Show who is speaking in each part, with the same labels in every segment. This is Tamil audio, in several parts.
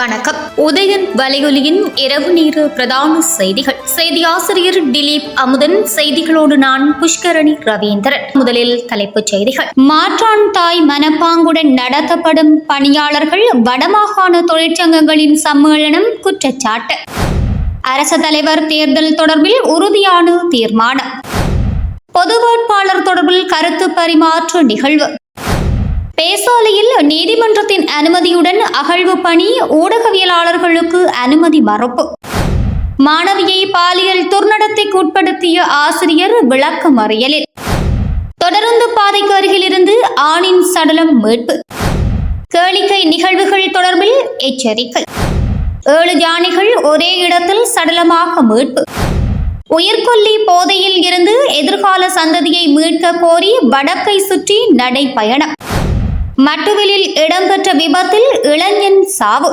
Speaker 1: வணக்கம். உதயன் வலையொலியின் இரவு நேர பிரதான செய்திகள். செய்தி ஆசிரியர் திலீப் அமுதன் செய்திகளோடு நான் புஷ்கரணி ரவீந்திரன். முதலில் தலைப்புச் செய்திகள். மாற்றான் தாய் மனப்பாங்குடன் நடத்தப்படும் பணியாளர்கள் வடமாகாண தொழிற்சங்கங்களின் சம்மேளனம் குற்றச்சாட்டு. அரசு தலைவர் தேர்தல் தொடர்பில் உறுதியான தீர்மானம். பொது வேட்பாளர் தொடர்பில் கருத்து பரிமாற்ற நிகழ்வு. பேசாலையில் நீதிமன்றத்தின் அனுமதியுடன் அகழ்வு பணி ஊடகவியலாளர்களுக்கு அனுமதி மறுப்பு. மாணவியை பாலியல் துர்நடத்தைக்கு உட்படுத்திய ஆசிரியர் விளக்கம் அறியலில். தொடருந்து பாதைக்கு அருகிலிருந்து ஆணின் சடலம் மீட்பு. கேளிக்கை நிகழ்வுகள் தொடர்பில் எச்சரிக்கை. ஏழு யானைகள் ஒரே இடத்தில் சடலமாக மீட்பு. உயிர்கொல்லி போதையில் இருந்து எதிர்கால சந்ததியை மீட்க கோரி வடக்கை சுற்றி நடைபயணம் மட்டுவிலில் இடம்பெற்ற விபத்தில் இளைஞன் சாவு.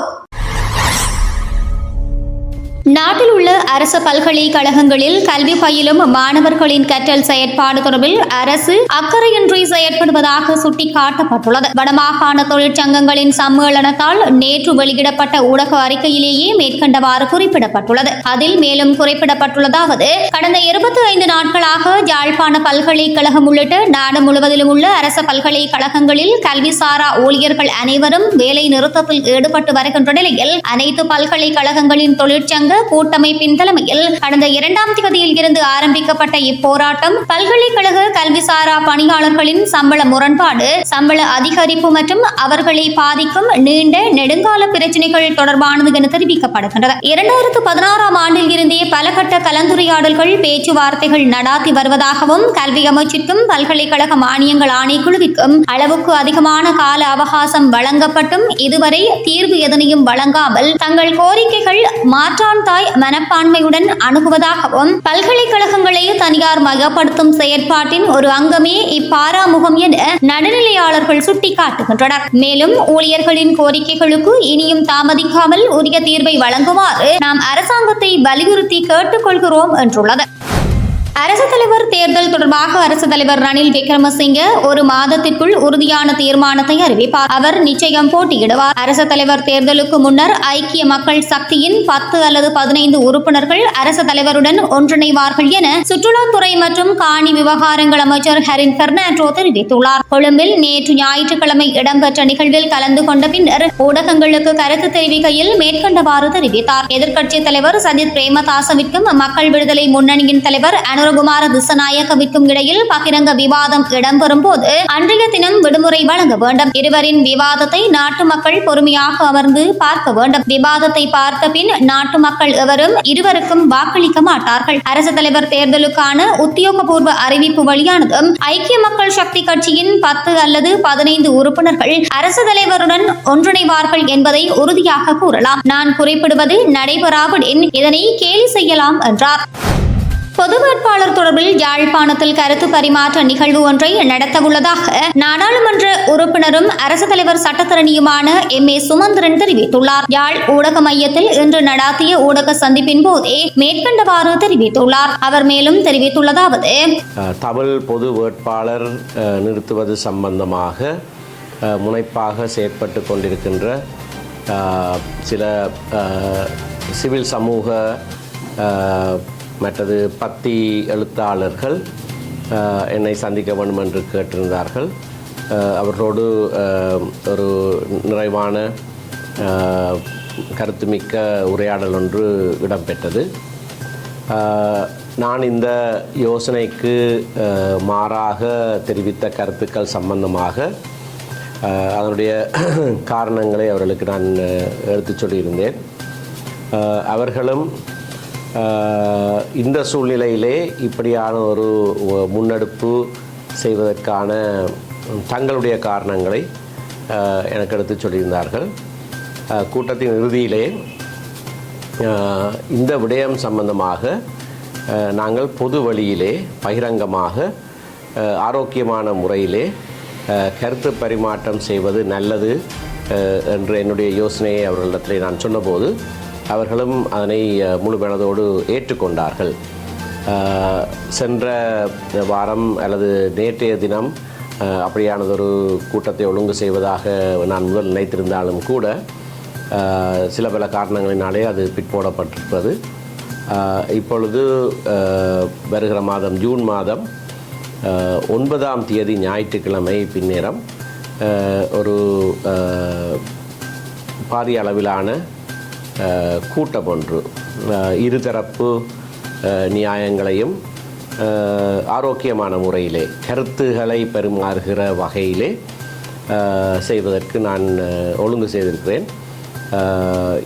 Speaker 1: நாட்டில் உள்ள அரசு பல்கலைக்கழகங்களில் கல்வி பயிலும் மாணவர்களின் கற்றல் செயற்பாடு தொடர்பில் அரசு அக்கறையின்றி செயற்படுவதாக சுட்டிக்காட்டப்பட்டுள்ளது. வடமாகாண தொழிற்சங்கங்களின் சம்மேளனத்தால் நேற்று வெளியிடப்பட்ட ஊடக அறிக்கையிலேயே மேற்கண்டவாறு குறிப்பிடப்பட்டுள்ளது. அதில் மேலும் குறிப்பிடப்பட்டுள்ளதாவது கடந்த இருபத்தி ஐந்து நாட்களாக யாழ்ப்பாண பல்கலைக்கழகம் உள்ளிட்ட நாடு முழுவதிலும் உள்ள அரசு பல்கலைக்கழகங்களில் கல்விசாரா ஊழியர்கள் அனைவரும் வேலை நிறுத்தத்தில் ஈடுபட்டு வருகின்ற நிலையில் அனைத்து பல்கலைக்கழகங்களின் தொழிற்சங்க கூட்டமைப்பின் தலைமையில் கடந்த இரண்டாம் தேதியில் இருந்து ஆரம்பிக்கப்பட்ட இப்போராட்டம் பல்கலைக்கழக கல்விசாரா பணியாளர்களின் சம்பள முரண்பாடு சம்பள அதிகரிப்பு மற்றும் அவர்களை பாதிக்கும் நீண்ட நெடுங்கால பிரச்சினைகள் தொடர்பானது என தெரிவிக்கப்படுகின்றது இரண்டாயிரத்து பதினாறாம் ஆண்டில் இருந்தே பலகட்ட கலந்துரையாடல்கள் பேச்சுவார்த்தைகள் நடாத்தி வருவதாகவும் கல்வி அமைச்சிற்கும் பல்கலைக்கழக மானியங்கள் ஆணைக்குழுவிற்கும் அளவுக்கு அதிகமான கால அவகாசம் வழங்கப்பட்டும். இதுவரை தீர்வு எதனையும் வழங்காமல் தங்கள் கோரிக்கைகள் மாற்றான் தாய் மனப்பான்மையுடன் அணுகுவதாகவும் பல்கலைக்கழகங்களை தனியார் மயப்படுத்தும் செயற்பாட்டின் ஒரு அங்கமே இப்பாராமுகம் என நடுநிலையாளர்கள் சுட்டிக்காட்டுகின்றனர். மேலும் ஊழியர்களின் கோரிக்கைகளுக்கு இனியும் தாமதிக்காமல் உரிய தீர்வை வழங்குமாறு நாம் அரசாங்கத்தை வலியுறுத்தி கேட்டுக்கொள்கிறோம் என்றுள்ளது. அரசு தலைவர் தேர்தல் தொடர்பாக அரசு தலைவர் ரணில் விக்ரமசிங்கே ஒரு மாதத்திற்குள் உறுதியான தீர்மானத்தை அறிவிப்பார். அவர் நிச்சயம் போட்டியிடுவார். அரசு தலைவர் தேர்தலுக்கு முன்னர் ஐக்கிய மக்கள் சக்தியின் பத்து அல்லது பதினைந்து உறுப்பினர்கள் அரசு தலைவருடன் ஒன்றிணைவார்கள் என சுற்றுலாத்துறை மற்றும் காணி விவகாரங்கள் அமைச்சர் ஹரின் பெர்னாண்டோ தெரிவித்துள்ளார். கொழும்பில் நேற்று ஞாயிற்றுக்கிழமை இடம்பெற்ற நிகழ்வில் கலந்து கொண்ட பின்னர் ஊடகங்களுக்கு கருத்து தெரிவிக்கையில் மேற்கண்டவாறு தெரிவித்தார். எதிர்க்கட்சித் தலைவர் சஜித் பிரேமதாசவிற்கும் மக்கள் விடுதலை முன்னணியின் தலைவர் அனுரகுமார திசநாயக்கவிற்கும் இடையில் பகிரங்க விவாதம் இடம்பெறும் போது அன்றைய தினம் விடுமுறை வழங்க வேண்டும். இருவரின் விவாதத்தை நாட்டு மக்கள் பொறுமையாக அமர்ந்து பார்க்க வேண்டும். விவாதத்தை பார்த்த பின் நாட்டு மக்கள் எவரும் இருவருக்கும் வாக்களிக்க மாட்டார்கள். அரசு தலைவர் தேர்தலுக்கான உத்தியோகபூர்வ அறிவிப்பு வெளியானதும் ஐக்கிய மக்கள் சக்தி கட்சியின் பத்து அல்லது பதினைந்து உறுப்பினர்கள் அரசு தலைவருடன் ஒன்றிணைவார்கள் என்பதை உறுதியாக கூறலாம். நான் குறிப்பிடுவது நடைபெறாவிடின். இதனை கேலி செய்யலாம் என்றார். பொது வேட்பாளர் தொடர்பில் யாழ்ப்பாணத்தில் கருத்து பரிமாற்ற நிகழ்வு ஒன்றை நடத்தவுள்ளதாக நாடாளுமன்ற உறுப்பினரும் அரசு தலைவர் சட்டத்தரணியுமான எம் ஏ சுமந்திரன் தெரிவித்துள்ளார். யாழ் ஊடக மையத்தில் இன்று நடாத்திய ஊடக சந்திப்பின் போதே மேற்கண்டவாறு தெரிவித்துள்ளார். அவர் மேலும் தெரிவித்துள்ளதாவது
Speaker 2: தமிழ் பொது வேட்பாளர் நிறுத்துவது சம்பந்தமாக முனைப்பாக செயற்பட்டு கொண்டிருக்கின்ற சில சிவில் சமூக மற்றது பத்தி எழுத்தாளர்கள் என்னை சந்திக்க வேண்டும் என்று கேட்டிருந்தார்கள். அவர்களோடு ஒரு நிறைவான கருத்துமிக்க உரையாடல் ஒன்று இடம்பெற்றது. நான் இந்த யோசனைக்கு மாறாக தெரிவித்த கருத்துக்கள் சம்பந்தமாக அதனுடைய காரணங்களை அவர்களுக்கு நான் எடுத்து எடுத்துச் சொல்லியிருந்தேன். அவர்களும் இந்த சூழ்நிலையிலே இப்படியான ஒரு முன்னெடுப்பு செய்வதற்கான தங்களுடைய காரணங்களை எனக்கு எடுத்துச் சொல்லியிருந்தார்கள். கூட்டத்தின் இறுதியிலே இந்த விடயம் சம்பந்தமாக நாங்கள் பொது வழியிலே பகிரங்கமாக ஆரோக்கியமான முறையிலே கருத்து பரிமாற்றம் செய்வது நல்லது என்று என்ற என்னுடைய யோசனையை அவர்களிடத்தில் நான் சொன்னபோது அவர்களும் அதனை முழு மனதோடு ஏற்றுக்கொண்டார்கள். சென்ற வாரம் அல்லது நேற்றைய தினம் அப்படியானதொரு கூட்டத்தை ஒழுங்கு செய்வதாக நான் முதல் நினைத்திருந்தாலும் கூட சில பல காரணங்களினாலே அது பிற்போடப்பட்டிருப்பது. இப்பொழுது வருகிற மாதம் ஜூன் மாதம் ஒன்பதாம் தேதி ஞாயிற்றுக்கிழமை பின்னேரம் ஒரு அஹ், பாரிய அளவிலான கூட்டம் ஒன்று இருதரப்பு நியாயங்களையும் ஆரோக்கியமான முறையிலே கருத்துகளை பெருமாறுகிற வகையிலே செய்வதற்கு நான் ஒழுங்கு செய்திருக்கிறேன்.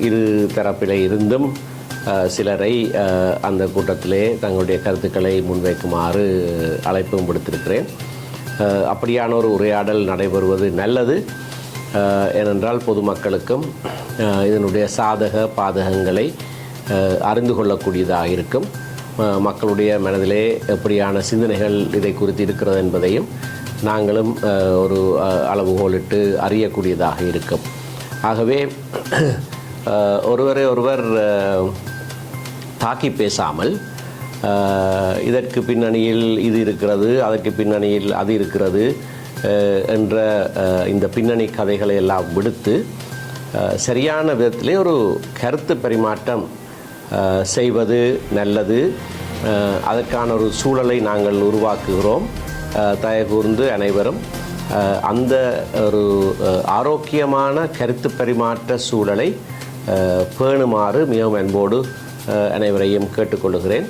Speaker 2: இரு தரப்பிலே இருந்தும் சிலரை அந்த கூட்டத்திலே தங்களுடைய கருத்துக்களை முன்வைக்குமாறு அழைப்பும் விடுத்திருக்கிறேன். அப்படியான ஒரு உரையாடல் நடைபெறுவது நல்லது. ஏனென்றால் பொதுமக்களுக்கும் இதனுடைய சாதக பாதகங்களை அறிந்து கொள்ளக்கூடியதாக இருக்கும். மக்களுடைய மனதிலே எப்படியான சிந்தனைகள் இதை குறித்து இருக்கிறது என்பதையும் நாங்களும் ஒரு அளவுகோலிட்டு அறியக்கூடியதாக இருக்கும். ஆகவே ஒருவரை ஒருவர் தாக்கி பேசாமல் இதற்கு பின்னணியில் இது இருக்கிறது அதற்கு பின்னணியில் அது இருக்கிறது என்ற இந்த பின்னணி கதைகளை எல்லாம் விடுத்து சரியான விதத்திலே ஒரு கருத்து பரிமாற்றம் செய்வது நல்லது. அதற்கான ஒரு சூழலை நாங்கள் உருவாக்குகிறோம். தயகூர்ந்து அனைவரும் அந்த ஒரு ஆரோக்கியமான கருத்து பரிமாற்ற சூழலை பேணுமாறு மிகவும் அன்போடு அனைவரையும் கேட்டுக்கொள்கிறேன்.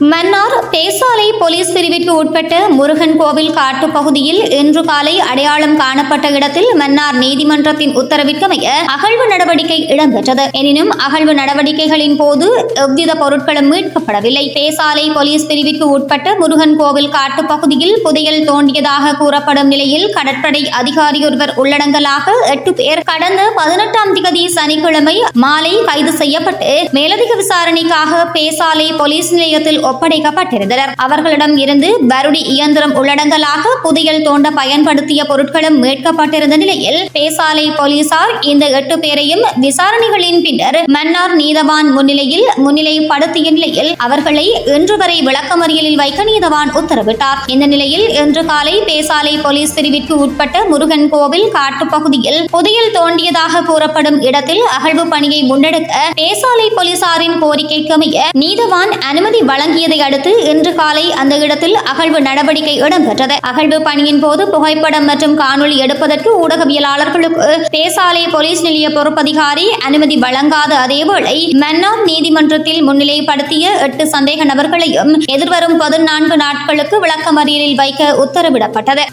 Speaker 1: மன்னார் பேசாலை போலீஸ் பிரிவிற்கு உட்பட்ட முருகன் கோவில் காட்டுப் பகுதியில் இன்று காலை அடையாளம் காணப்பட்ட இடத்தில் மன்னார் நீதிமன்றத்தின் உத்தரவிற்கமைய அகழ்வு நடவடிக்கை இடம்பெற்றது. எனினும் அகழ்வு நடவடிக்கைகளின் போது எவ்வித பொருட்களும் மீட்கப்படவில்லை. பேசாலை போலீஸ் பிரிவிற்கு உட்பட்ட முருகன் கோவில் காட்டுப் பகுதியில் புதையல் தோண்டியதாக கூறப்படும் நிலையில் கடற்படை அதிகாரியொருவர் உள்ளடங்கலாக எட்டு பேர் கடந்த பதினெட்டாம் திகதி சனிக்கிழமை மாலை கைது செய்யப்பட்டு மேலதிக விசாரணைக்காக பேசாலை போலீஸ் நிலையத்தில் ஒப்படைக்கப்பட்டிருந்தனர். அவர்களிடம் இருந்து பருடி இயந்திரம் உள்ளடங்கலாக புதையல் தோண்ட பயன்படுத்திய பொருட்களும் மீட்கப்பட்டிருந்த நிலையில் பேசாலை போலீசார் இந்த எட்டு பேரையும் விசாரணைகளின் பின்னர் மன்னார் நீதவான் முன்னிலையில் முன்னிலைப்படுத்திய நிலையில் அவர்களை இன்று வரை விளக்கமறியலில் வைக்க நீதவான் உத்தரவிட்டார். இந்த நிலையில் இன்று காலை பேசாலை போலீஸ் பிரிவிற்கு உட்பட்ட முருகன் கோவில் காட்டுப்பகுதியில் புதையல் தோண்டியதாக கூறப்படும் இடத்தில் அகழ்வு பணியை முன்னெடுக்க பேசாலை போலீசாரின் கோரிக்கைக்கு அமைய நீதவான் அனுமதி வழங்கியதை அடுத்து இன்று காலை அந்த இடத்தில் அகழ்வு நடவடிக்கை இடம்பெற்றது. அகழ்வு பணியின் போது புகைப்படம் மற்றும் காணொளி எடுப்பதற்கு ஊடகவியலாளர்களுக்கு பேசாலை போலீஸ் நிலைய பொறுப்பதிகாரி அனுமதி வழங்காத அதேவேளை மன்னார் நீதிமன்றத்தில் முன்னிலைப்படுத்திய எட்டு சந்தேக நபர்களையும் எதிர்வரும் பதினான்கு நாட்களுக்கு விளக்கமறியலில் வைக்க உத்தரவிடப்பட்டது.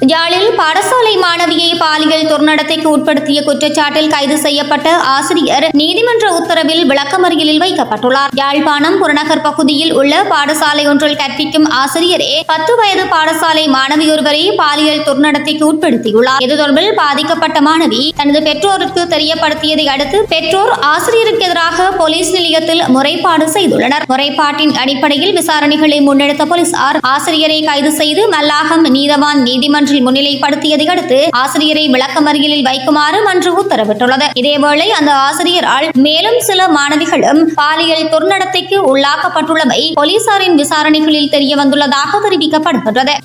Speaker 1: யாழில் பாடசாலை மாணவியை பாலியல் துர்நடத்தைக்கு உட்படுத்திய குற்றச்சாட்டில் கைது செய்யப்பட்ட ஆசிரியர் நீதிமன்ற உத்தரவில் விளக்கமறியலில் வைக்கப்பட்டுள்ளார். யாழ்ப்பாணம் புறநகர் பகுதியில் உள்ள பாடசாலை ஒன்றில் கற்பிக்கும் ஆசிரியரே பத்து வயது பாடசாலை மாணவியொருவரை பாலியல் துர்நடத்தைக்கு உட்படுத்தியுள்ளார். இது தொடர்பில் பாதிக்கப்பட்ட மாணவி தனது பெற்றோருக்கு தெரியப்படுத்தியதை அடுத்து பெற்றோர் ஆசிரியருக்கு எதிராக போலீஸ் நிலையத்தில் முறைப்பாடு செய்துள்ளனர். முறைப்பாட்டின் அடிப்படையில் விசாரணைகளை முன்னெடுத்த போலீசார் ஆசிரியரை கைது செய்து மல்லாகம் நீதவான் நீதிமன்ற ஒன்றில் முன்னிலைப்படுத்தியதை அடுத்து ஆசிரியரை விளக்கமறியலில் வைக்குமாறு மன்று உத்தரவிட்டுள்ளது. இதேவேளை அந்த ஆசிரியரால் மேலும் சில மாணவிகளும் பாலியல் துர்நடத்தைக்கு உள்ளாக்கப்பட்டுள்ளமை போலீசாரின் விசாரணைகளில் தெரிய வந்துள்ளதாக தெரிவிக்கப்படுகின்றது.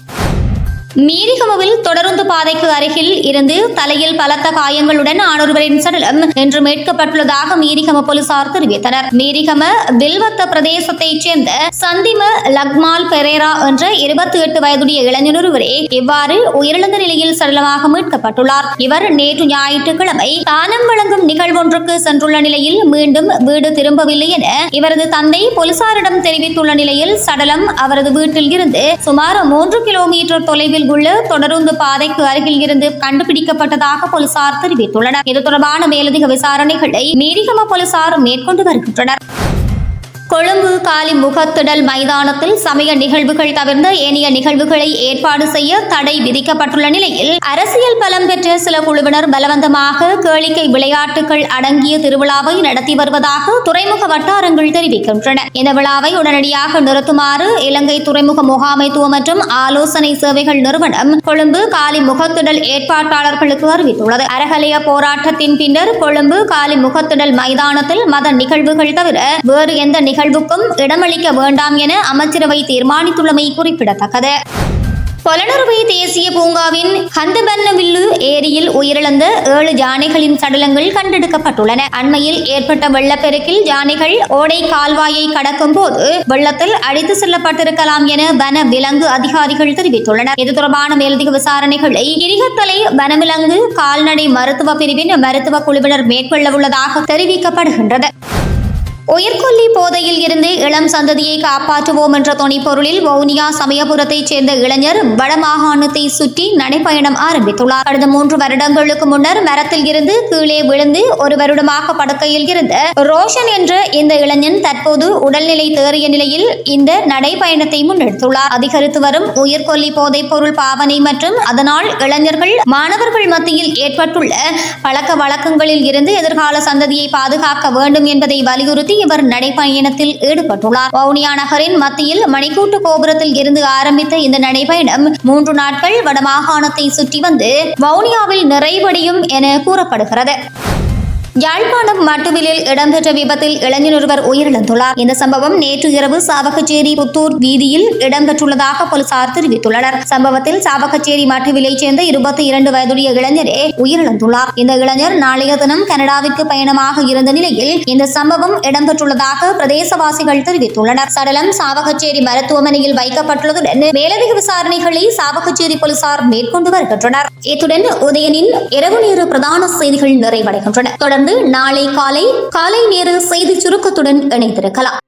Speaker 1: மீரிகமவில் தொடருந்து பாதைக்கு அருகில் இருந்து தலையில் பலத்த காயங்களுடன் ஆணொருவரின் சடலம் இன்று மீட்கப்பட்டுள்ளதாக மீரிகம போலீசார் தெரிவித்தனர். மீரிகம வில்வத்த பிரதேசத்தைச் சேர்ந்த சந்திம லக்மால் பெரேரா என்ற இருபத்தி எட்டு வயதுடைய இளைஞர் ஒருவரே இவ்வாறு உயிரிழந்த நிலையில் சடலமாக மீட்கப்பட்டுள்ளார். இவர் நேற்று ஞாயிற்றுக்கிழமை தானம் வழங்கும் நிகழ்வொன்றுக்கு சென்றுள்ள நிலையில் மீண்டும் வீடு திரும்பவில்லை என இவரது தந்தை போலீசாரிடம் தெரிவித்துள்ள நிலையில் சடலம் அவரது வீட்டில் இருந்து சுமார் மூன்று கிலோமீட்டர் தொலைவில் உள்ள தொடருந்து பாதைக்கு அருகில் இருந்து கண்டுபிடிக்கப்பட்டதாக போலீசார் தெரிவித்துள்ளனர். இது தொடர்பான மேலதிக விசாரணைகளை மீரிகம போலீசார் மேற்கொண்டு வருகின்றனர். கொழும்பு காலி முகத்திடல் மைதானத்தில் சமய நிகழ்வுகள் தவிர்ந்த ஏனைய நிகழ்வுகளை ஏற்பாடு செய்ய தடை விதிக்கப்பட்டுள்ள நிலையில் அரசியல் பலம் பெற்ற சில குழுவினர் பலவந்தமாக கேளிக்கை விளையாட்டுகள் அடங்கிய திருவிழாவை நடத்தி வருவதாக துறைமுக வட்டாரங்கள் தெரிவிக்கின்றன. இந்த விழாவை உடனடியாக நிறுத்துமாறு இலங்கை துறைமுக முகாமைத்துவம் மற்றும் ஆலோசனை சேவைகள் நிறுவனம் கொழும்பு காலி முகத்திடல் ஏற்பாட்டாளர்களுக்கு அறிவித்துள்ளது. அரகலைய போராட்டத்தின் பின்னர் கொழும்பு காலி முகத்திடல் மைதானத்தில் மத நிகழ்வுகள் தவிர வேறு எந்த நிகழ்வுக்கும் இடமளிக்க வேண்டாம் என அமைச்சரவை தீர்மானித்துள்ளமை குறிப்பிடத்தக்கது. பொலனறுவை தேசிய பூங்காவின் ஹந்தபன்னவில்லு ஏரியில் உயிரிழந்த ஏழு யானைகளின் சடலங்கள் கண்டெடுக்கப்பட்டுள்ளன. அண்மையில் ஏற்பட்ட வெள்ளப்பெருக்கில் யானைகள் ஓடை கால்வாயை கடக்கும் போது வெள்ளத்தில் அடித்து செல்லப்பட்டிருக்கலாம் என வன விலங்கு அதிகாரிகள் தெரிவித்துள்ளனர். இது தொடர்பான மேலதிக விசாரணைகளை கிரிகத்தலை வனவிலங்கு கால்நடை மருத்துவ பிரிவின் மருத்துவ குழுவினர் மேற்கொள்ள உள்ளதாக தெரிவிக்கப்படுகின்றது. உயிர்கொல்லி போதையில் இருந்து இளம் சந்ததியை காப்பாற்றுவோம் என்ற துணைப்பொருளில் வவுனியா சமயபுரத்தைச் சேர்ந்த இளைஞர் வடமாகாணத்தை சுற்றி நடைப்பயணம் ஆரம்பித்துள்ளார். கடந்த மூன்று வருடங்களுக்கு முன்னர் மரத்தில் இருந்து கீழே விழுந்து ஒரு வருடமாக படுக்கையில் இருந்த ரோஷன் என்ற இந்த இளைஞன் தற்போது உடல்நிலை தேறிய நிலையில் இந்த நடைப்பயணத்தை முன்னெடுத்துள்ளார். அதிகரித்து வரும் உயிர்கொல்லி போதைப் பொருள் பாவனை மற்றும் அதனால் இளைஞர்கள் மாணவர்கள் மத்தியில் ஏற்பட்டுள்ள பழக்க வழக்கங்களில் இருந்து எதிர்கால சந்ததியை பாதுகாக்க வேண்டும் என்பதை வலியுறுத்தி இவர் நடைப்பயணத்தில் ஈடுபட்டுள்ளார். வவுனியா நகரின் மத்தியில் மணிக்கூட்டு கோபுரத்தில் இருந்து ஆரம்பித்த இந்த நடைபயணம் மூன்று நாட்கள் வடமாகாணத்தை சுற்றி வந்து வவுனியாவில் நிறைவடையும் என கூறப்படுகிறது. யாழ்ப்பாணம் மட்டுவிலில் இடம்பெற்ற விபத்தில் இளைஞர் ஒருவர் உயிரிழந்துள்ளார். இந்த சம்பவம் நேற்று இரவு சாவகச்சேரி புத்தூர் வீதியில் இடம்பெற்றுள்ளதாக போலீசார் தெரிவித்துள்ளனர். சம்பவத்தில் சாவகச்சேரி மட்டுவிலைச் சேர்ந்த இருபத்தி இரண்டு வயதுடைய இளைஞரே உயிரிழந்துள்ளார். இந்த இளைஞர் நாளைய தினம் கனடாவிற்கு பயணமாக இருந்த நிலையில் இந்த சம்பவம் இடம்பெற்றுள்ளதாக பிரதேசவாசிகள் தெரிவித்துள்ளனர். சடலம் சாவகச்சேரி மருத்துவமனையில் வைக்கப்பட்டுள்ளதுடன் மேலதிக விசாரணைகளை சாவகச்சேரி போலீசார் மேற்கொண்டு வருகின்றனர். இத்துடன் உதயனின் இரவு நேர பிரதான செய்திகள் நிறைவடைகின்றன. தொடர்ந்து நாளை காலை காலை நேர செய்தி சுருக்கத்துடன் இணைந்திருக்கலாம்.